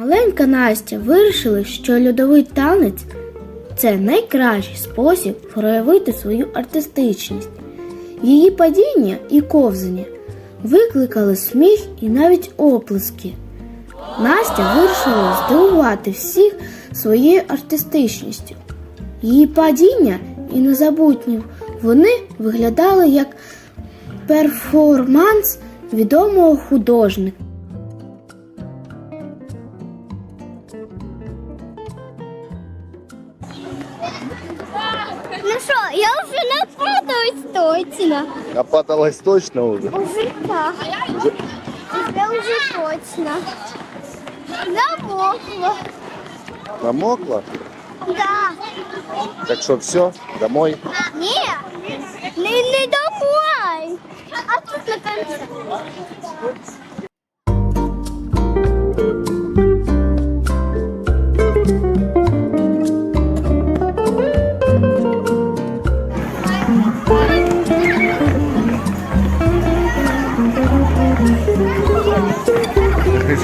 Маленька Настя вирішила, що льодовий танець це найкращий спосіб проявити свою артистичність. Її падіння і ковзання викликали сміх і навіть оплески. Настя вирішила здивувати всіх своєю артистичністю. Її падіння і незабутні вони виглядали як перформанс відомого художника. Ну що, я вже нападаюсь точно. Напаталась точно уже. Уже так. Уже- вже точно. Замокло. Намокла? Да. Так что все, домой. Ні, не, не домой. А тут на конце.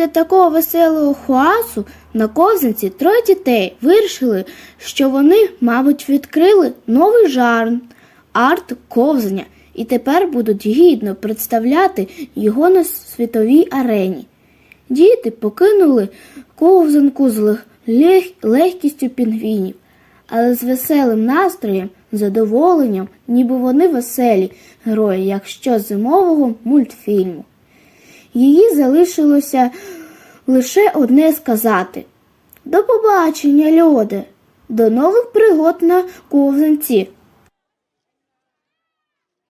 Після такого веселого хуасу на ковзанці троє дітей вирішили, що вони, мабуть, відкрили новий жанр арт ковзання і тепер будуть гідно представляти його на світовій арені. Діти покинули ковзанку з лег- лег- легкістю пінгвінів, але з веселим настроєм, задоволенням, ніби вони веселі герої, якщо з зимового мультфільму. Її залишилося лише одне сказати: До побачення, льоде, до нових пригод на ковзанці.